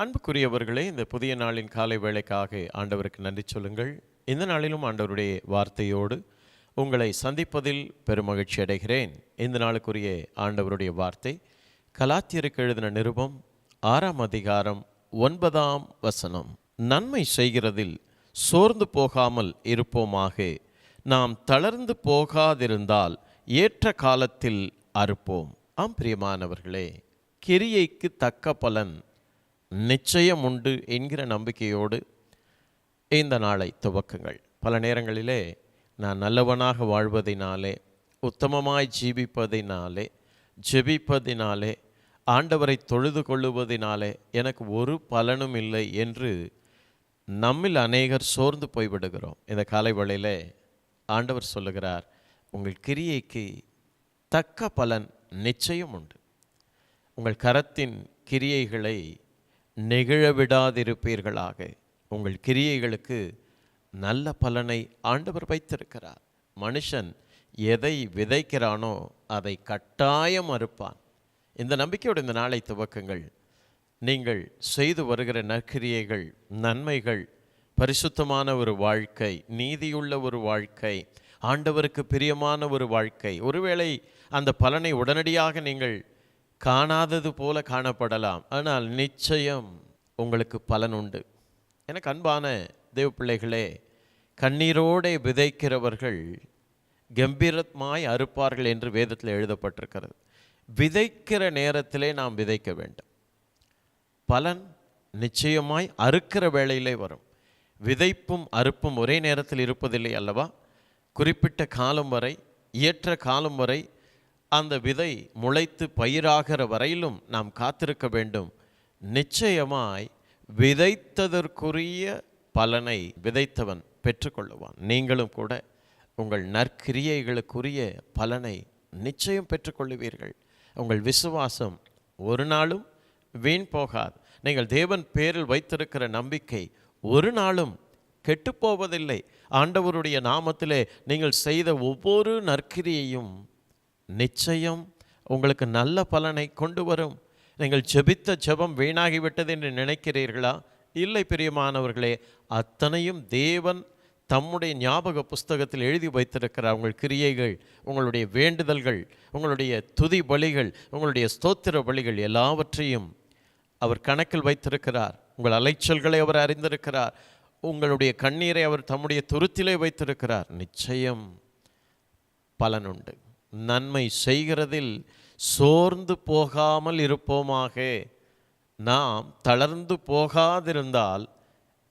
அன்புக்குரியவர்களே இந்த புதிய நாளின் காலை வேளைக்காக ஆண்டவருக்கு நன்றி சொல்லுங்கள். இந்த நாளிலும் ஆண்டவருடைய வார்த்தையோடு உங்களை சந்திப்பதில் பெருமகிழ்ச்சி அடைகிறேன். இந்த நாளுக்குரிய ஆண்டவருடைய வார்த்தை கலாத்தியருக்கு எழுதின நிருபம் ஆறாம் அதிகாரம் ஒன்பதாம் வசனம். நன்மை செய்கிறதில் சோர்ந்து போகாமல் இருப்போமாக. நாம் தளர்ந்து போகாதிருந்தால் ஏற்ற காலத்தில் அறுப்போம். ஆம் பிரியமானவர்களே கிரியைக்கு தக்க பலன் நிச்சயம் உண்டு என்கிற நம்பிக்கையோடு இந்த நாளை துவக்குங்கள். பல நேரங்களிலே நான் நல்லவனாக வாழ்வதினாலே உத்தமமாய் ஜீவிப்பதினாலே ஜெபிப்பதினாலே ஆண்டவரை தொழுது கொள்ளுவதினாலே எனக்கு ஒரு பலனும் இல்லை என்று நம்மில் அநேகர் சோர்ந்து போய்விடுகிறோம். இந்த காலை வேளையிலே ஆண்டவர் சொல்லுகிறார் உங்கள் கிரியைக்கு தக்க பலன் நிச்சயம் உண்டு. உங்கள் கரத்தின் கிரியைகளை நெகிழ விடாதிருப்பீர்களாக உங்கள் கிரியைகளுக்கு நல்ல பலனை ஆண்டவர் வைத்திருக்கிறார். மனுஷன் எதை விதைக்கிறானோ அதை கட்டாயம் அறுப்பான். இந்த நம்பிக்கையோடு இந்த நாளை துவக்குங்கள். நீங்கள் செய்து வருகிற நற்கிரியைகள் நன்மைகள் பரிசுத்தமான ஒரு வாழ்க்கை நீதியுள்ள ஒரு வாழ்க்கை ஆண்டவருக்கு பிரியமான ஒரு வாழ்க்கை ஒருவேளை அந்த பலனை உடனடியாக நீங்கள் காணாதது போல காணப்படலாம். ஆனால் நிச்சயம் உங்களுக்கு பலன் உண்டு. எனக்கு அன்பான தேவ பிள்ளைகளே கண்ணீரோடே விதைக்கிறவர்கள் கம்பீரமாய் அறுப்பார்கள் என்று வேதத்தில் எழுதப்பட்டிருக்கிறது. விதைக்கிற நேரத்திலே நாம் விதைக்க வேண்டும். பலன் நிச்சயமாய் அறுக்கிற வேளையிலே வரும். விதைப்பும் அறுப்பும் ஒரே நேரத்தில் இருப்பதில்லை அல்லவா? குறிப்பிட்ட காலம் வரை இயற்ற காலம் வரை அந்த விதை முளைத்து பயிராகிற வரையிலும் நாம் காத்திருக்க வேண்டும். நிச்சயமாய் விதைத்ததற்குரிய பலனை விதைத்தவன் பெற்றுக்கொள்ளுவான். நீங்களும் கூட உங்கள் நற்கிரியைகளுக்குரிய பலனை நிச்சயம் பெற்றுக்கொள்ளுவீர்கள். உங்கள் விசுவாசம் ஒரு நாளும் வீண் போகாது. நீங்கள் தேவன் பேரில் வைத்திருக்கிற நம்பிக்கை ஒரு நாளும் கெட்டுப்போவதில்லை ஆண்டவருடைய நாமத்திலே நீங்கள் செய்த ஒவ்வொரு நற்கிரியையும் நிச்சயம் உங்களுக்கு நல்ல பலனை கொண்டு வரும். நீங்கள் ஜெபித்த ஜெபம் வீணாகிவிட்டது என்று நினைக்கிறீர்களா? இல்லை பிரியமானவர்களே அத்தனையும் தேவன் தம்முடைய ஞாபக புஸ்தகத்தில் எழுதி வைத்திருக்கிறார் உங்கள் கிரியைகள் உங்களுடைய வேண்டுதல்கள் உங்களுடைய துதி பலிகள் உங்களுடைய ஸ்தோத்திர பலிகள் எல்லாவற்றையும் அவர் கணக்கில் வைத்திருக்கிறார். உங்கள் அலைச்சல்களை அவர் அறிந்திருக்கிறார். உங்களுடைய கண்ணீரை அவர் தம்முடைய துருத்திலே வைத்திருக்கிறார். நிச்சயம் பலனுண்டு நன்மை செய்கிறதில் சோர்ந்து போகாமல் இருப்போமாக. நாம் தளர்ந்து போகாதிருந்தால்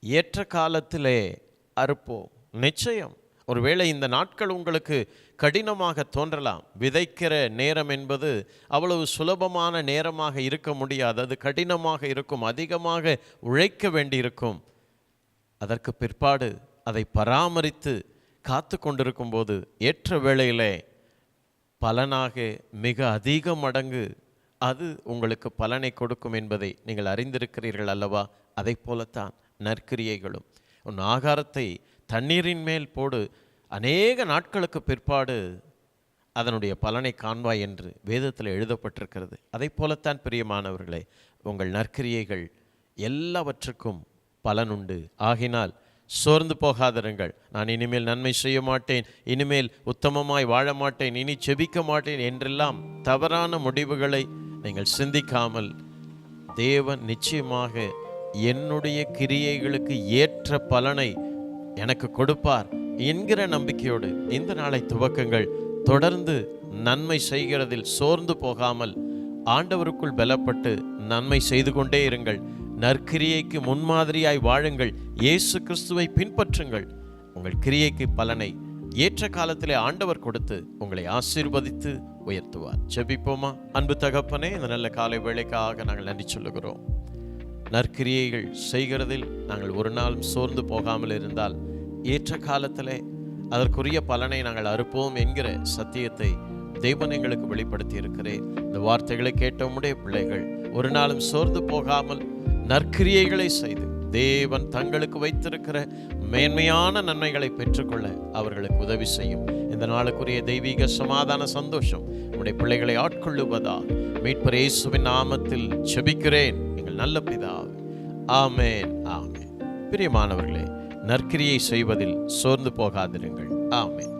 ஏற்ற காலத்திலே அறுப்போம். நிச்சயம் ஒருவேளை இந்த நாட்கள் உங்களுக்கு கடினமாக தோன்றலாம். விதைக்கிற நேரம் என்பது அவ்வளவு சுலபமான நேரமாக இருக்க முடியாது. அது கடினமாக இருக்கும் அதிகமாக உழைக்க வேண்டியிருக்கும். அதற்கு பிற்பாடு அதை பராமரித்து காத்து கொண்டிருக்கும் போது ஏற்ற வேளையிலே பலனாக மிக அதிக மடங்கு அது உங்களுக்கு பலனை கொடுக்கும் என்பதை நீங்கள் அறிந்திருக்கிறீர்கள் அல்லவா? அதை போலத்தான் நற்கிரியைகளும். உன் ஆகாரத்தை தண்ணீரின் மேல் போடு. அநேக நாட்களுக்கு பிற்பாடு அதனுடைய பலனை காண்பாய் என்று வேதத்தில் எழுதப்பட்டிருக்கிறது. அதை போலத்தான் பிரியமானவர்களே உங்கள் நற்கிரியைகள் எல்லாவற்றுக்கும் பலனுண்டு ஆகினால் சோர்ந்து போகாதிருங்கள். நான் இனிமேல் நன்மை செய்ய மாட்டேன் இனிமேல் உத்தமமாய் வாழ மாட்டேன் இனி செபிக்க மாட்டேன் என்றெல்லாம் தவறான முடிவுகளை நீங்கள் சிந்திக்காமல் தேவன் நிச்சயமாக என்னுடைய கிரியைகளுக்கு ஏற்ற பலனை எனக்கு கொடுப்பார் என்கிற நம்பிக்கையோடு இந்த நாளை துவக்கங்கள். தொடர்ந்து நன்மை செய்கிறதில் சோர்ந்து போகாமல் ஆண்டவருக்குள் பலப்பட்டு நன்மை செய்து கொண்டே இருங்கள். நற்கிரியைக்கு முன்மாதிரியாய் வாழுங்கள். இயேசு கிறிஸ்துவை பின்பற்றுங்கள். உங்கள் கிரியைக்கு பலனை ஏற்ற காலத்திலே ஆண்டவர் கொடுத்து உங்களை ஆசீர்வதித்து உயர்த்துவார். ஜெபிப்போமா? அன்பு தகப்பனே இந்த நல்ல காலை வேலைக்காக நாங்கள் நன்றி சொல்லுகிறோம். நற்கிரியைகள் செய்கிறதில் நாங்கள் ஒரு நாளும் சோர்ந்து போகாமல் இருந்தால் ஏற்ற காலத்திலே அதற்குரிய பலனை நாங்கள் அறுப்போம் என்கிற சத்தியத்தை தெய்வன் எங்களுக்கு வெளிப்படுத்தி இருக்கிறேன் இந்த வார்த்தைகளை கேட்ட பிள்ளைகள் ஒரு நாளும் சோர்ந்து போகாமல் நற்கிரியைகளை செய்து தேவன் தங்களுக்கு வைத்திருக்கிற மேன்மையான நன்மைகளை பெற்றுக்கொள்ள அவர்களுக்கு உதவி செய்யும். இந்த நாளுக்குரிய தெய்வீக சமாதான சந்தோஷம் உடைய பிள்ளைகளை ஆட்கொள்ளுவதா மீட்பர் இயேசுவின் நாமத்தில் செபிக்கிறேன். எங்கள் நல்ல பிதாவே. ஆமேன் ஆமேன். பிரியமானவர்களே நற்கிரியை செய்வதில் சோர்ந்து போகாதிருங்கள். ஆமேன்.